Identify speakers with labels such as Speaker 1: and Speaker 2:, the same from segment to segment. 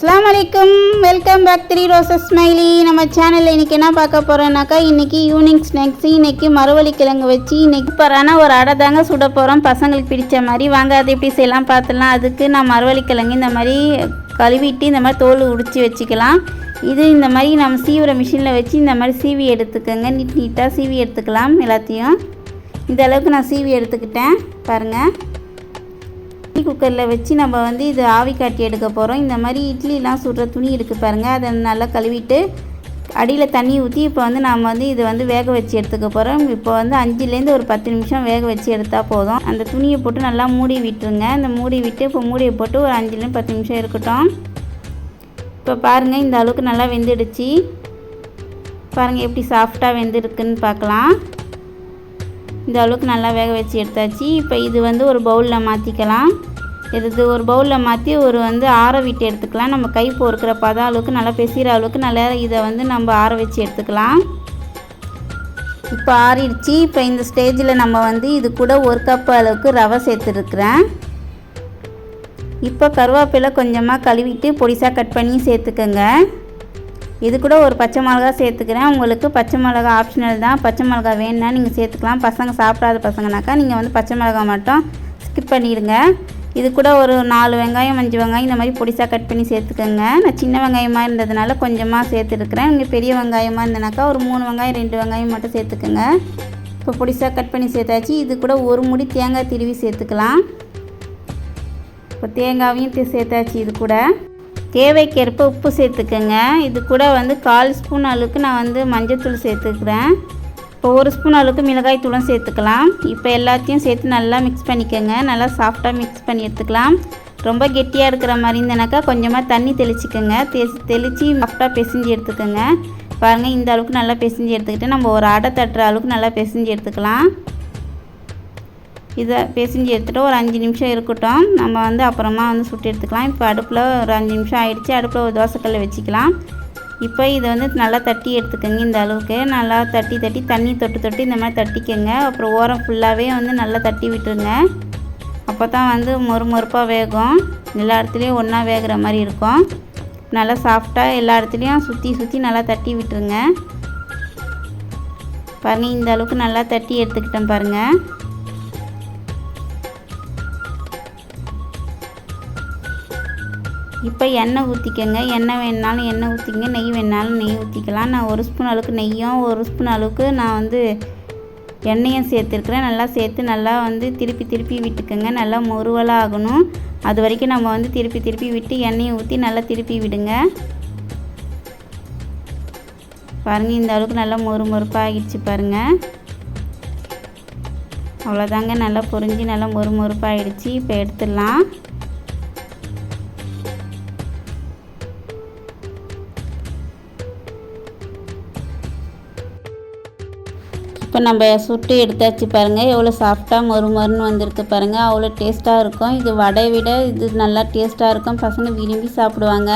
Speaker 1: அஸ்லாம் வலைக்கம் welcome back three roses smiley நம்ம சேனலில் இன்றைக்கி என்ன பார்க்க போகிறோன்னாக்கா இன்றைக்கி ஈவினிங் ஸ்நாக்ஸ் இன்றைக்கி மரவள்ளி கிழங்கு வச்சு இன்றைக்கி பரான ஒரு அடை தாங்க சுட போகிறோம் பசங்களுக்கு பிடிச்ச மாதிரி. வாங்க அதை எப்படி செய்யலாம் பார்த்துலாம் அதுக்கு நான் மரவள்ளி கிழங்கு இந்த மாதிரி கழுவிட்டு இந்த மாதிரி தோல் உடிச்சு வச்சுக்கலாம். இது இந்த மாதிரி நம்ம சீவுற மிஷினில் வச்சு இந்த மாதிரி சீவி எடுத்துக்கோங்க. நீட் நீட்டாக சீவி எடுத்துக்கலாம் எல்லாத்தையும். இந்த அளவுக்கு நான் சீவி எடுத்துக்கிட்டேன். பாருங்கள் குக்கரில் வச்சு நம்ம வந்து இது ஆவி காட்டி எடுக்க போகிறோம் இந்த மாதிரி இட்லிலாம் சுடுற துணி இருக்குது பாருங்கள் அதை நல்லா கழுவிட்டு அடியில் தண்ணி ஊற்றி இப்போ வந்து நாம் வந்து இது வந்து வேக வச்சு எடுத்துக்க போகிறோம் இப்போ வந்து அஞ்சுலேருந்து ஒரு பத்து நிமிஷம் வேக வச்சு எடுத்தால் போதும். அந்த துணியை போட்டு நல்லா மூடி விட்டுருங்க. அந்த மூடி விட்டு இப்போ மூடியை போட்டு ஒரு அஞ்சுலேருந்து பத்து நிமிஷம் இருக்கட்டும். இப்போ பாருங்கள் இந்த அளவுக்கு நல்லா வெந்துடுச்சு. பாருங்கள் எப்படி சாஃப்டாக வெந்திருக்குன்னு பார்க்கலாம். இந்த அளவுக்கு நல்லா வேக வச்சு எடுத்தாச்சு. இப்போ இது வந்து ஒரு பவுலில் மாற்றிக்கலாம் இது ஒரு பவுலில் மாற்றி ஒரு வந்து ஆற விட்டு எடுத்துக்கலாம். நம்ம கை பொறுக்கிற பதம் அளவுக்கு நல்லா பெசிகிற அளவுக்கு நல்லா இதை வந்து நம்ம ஆற வச்சு எடுத்துக்கலாம். இப்போ ஆறிடுச்சு. இப்போ இந்த ஸ்டேஜில் நம்ம வந்து இது கூட ஒரு கப் அளவுக்கு ரவை சேர்த்துருக்குறேன். இப்போ கருவேப்பிலை கொஞ்சமாக கழுவிட்டு பொடிசாக கட் பண்ணி சேர்த்துக்கோங்க. இது கூட ஒரு பச்சை மிளகா சேர்த்துக்கிறேன். உங்களுக்கு பச்சை மிளகா ஆப்ஷனல் தான். பச்சை மிளகா வேணுன்னா நீங்கள் சேர்த்துக்கலாம். பசங்க சாப்பிடாத பசங்கனாக்கா நீங்கள் வந்து பச்சை மிளகா மட்டும் ஸ்கிப் பண்ணிடுங்க. இது கூட ஒரு நாலு வெங்காயம் அஞ்சு வெங்காயம் இந்த மாதிரி பொடிசாக கட் பண்ணி சேர்த்துக்கோங்க. நான் சின்ன வெங்காயமாக இருந்ததுனால கொஞ்சமாக சேர்த்துருக்குறேன். இங்கே பெரிய வெங்காயமாக இருந்தனாக்கா ஒரு மூணு வெங்காயம் ரெண்டு வெங்காயம் மட்டும் சேர்த்துக்கோங்க. இப்போ பொடிசாக கட் பண்ணி சேர்த்தாச்சு. இது கூட ஒரு முடி தேங்காய் திருவி சேர்த்துக்கலாம். இப்போ தேங்காயும் சேர்த்தாச்சு இது கூட. தேவைக்கேற்ப உப்பு சேர்த்துக்கோங்க. இது கூட வந்து கால் ஸ்பூன் அளவுக்கு நான் வந்து மஞ்சத்தூள் சேர்த்துக்கிறேன். இப்போ ஒரு ஸ்பூன் அளவுக்கு மிளகாய் தூளும் சேர்த்துக்கலாம். இப்போ எல்லாத்தையும் சேர்த்து நல்லா மிக்ஸ் பண்ணிக்கோங்க. நல்லா சாஃப்டாக மிக்ஸ் பண்ணி எடுத்துக்கலாம். ரொம்ப கெட்டியாக இருக்கிற மாதிரி இருந்தனாக்கா கொஞ்சமாக தண்ணி தெளிச்சிக்கோங்க. தெ தெளித்து சாஃப்டாக பிசைஞ்சு எடுத்துக்கோங்க. பாருங்கள் இந்த அளவுக்கு நல்லா பிசைஞ்சு எடுத்துக்கிட்டு நம்ம ஒரு அடை தட்டுற அளவுக்கு நல்லா பிசைஞ்சு எடுத்துக்கலாம். இதை பிசைஞ்சு எடுத்துகிட்டு ஒரு அஞ்சு நிமிஷம் இருக்கட்டும். நம்ம வந்து அப்புறமா வந்து சுட்டு எடுத்துக்கலாம். இப்போ அடுப்பில் ஒரு அஞ்சு நிமிஷம் ஆகிடுச்சு அடுப்பில் ஒரு தோசைக்கல்லை வச்சுக்கலாம். இப்போ இதை வந்து நல்லா தட்டி எடுத்துக்கோங்க இந்த அளவுக்கு. நல்லா தட்டி தட்டி தண்ணி தொட்டு தொட்டு இந்த மாதிரி தட்டிக்கோங்க. அப்புறம் ஓரம் ஃபுல்லாகவே வந்து நல்லா தட்டி விட்டுருங்க. அப்போ தான் வந்து மொறு மொறுப்பாக வேகும். எல்லா இடத்துலையும் ஒன்றா வேகிற மாதிரி இருக்கும். நல்லா சாஃப்டாக எல்லா இடத்துலையும் சுற்றி சுற்றி நல்லா தட்டி விட்டுருங்க. பாருங்கள் இந்த அளவுக்கு நல்லா தட்டி எடுத்துக்கிட்டேன் பாருங்கள் இப்போ எண்ணெய் ஊற்றிக்கங்க. எண்ணெய் வேணுனாலும் எண்ணெய் ஊற்றிக்கங்க. நெய் வேணுனாலும் நெய் ஊற்றிக்கலாம். நான் ஒரு ஸ்பூன் அளவுக்கு நெய்யும் ஒரு ஸ்பூன் அளவுக்கு நான் வந்து எண்ணெயும் சேர்த்துருக்குறேன். நல்லா சேர்த்து நல்லா வந்து திருப்பி திருப்பி விட்டுக்கோங்க. நல்லா முறுவலாக ஆகணும். அது வரைக்கும் நம்ம வந்து திருப்பி திருப்பி விட்டு எண்ணெயை ஊற்றி நல்லா திருப்பி விடுங்க. பாருங்கள் இந்த அளவுக்கு நல்லா மொறு மொறுப்பாக ஆகிடுச்சு பாருங்கள் அவ்வளோதாங்க நல்லா பொரிஞ்சு நல்லா மொறு மொறுப்பாகிடுச்சு இப்போ எடுத்துடலாம். இப்போ நம்ம சுட்டு எடுத்தாச்சு பாருங்கள் எவ்வளோ சாஃப்டாக மொறு மொறுன்னு வந்திருக்கு பாருங்கள் அவ்வளோ டேஸ்ட்டாக இருக்கும். இது வடை விட இது நல்லா டேஸ்ட்டாக இருக்கும். பசங்க விரும்பி சாப்பிடுவாங்க.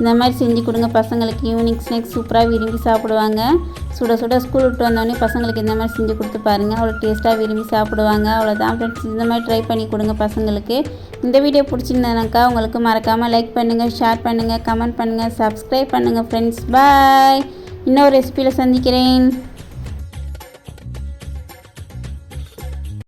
Speaker 1: இந்த மாதிரி செஞ்சு கொடுங்க பசங்களுக்கு. ஈவினிங் ஸ்நாக்ஸ் சூப்பராக விரும்பி சாப்பிடுவாங்க. சுட சுட ஸ்கூல் விட்டு வந்தோடனே பசங்களுக்கு இந்த மாதிரி செஞ்சு கொடுத்து பாருங்கள் அவ்வளோ டேஸ்ட்டாக விரும்பி சாப்பிடுவாங்க. அவ்வளோதான் ஃப்ரெண்ட்ஸ் இந்த மாதிரி ட்ரை பண்ணி கொடுங்க பசங்களுக்கு. இந்த வீடியோ பிடிச்சிருந்தனாக்கா உங்களுக்கு மறக்காமல் லைக் பண்ணுங்கள் ஷேர் பண்ணுங்கள் கமெண்ட் பண்ணுங்கள் சப்ஸ்கிரைப் பண்ணுங்கள் ஃப்ரெண்ட்ஸ் பாய் இன்னொரு ரெசிபியில் சந்திக்கிறேன்.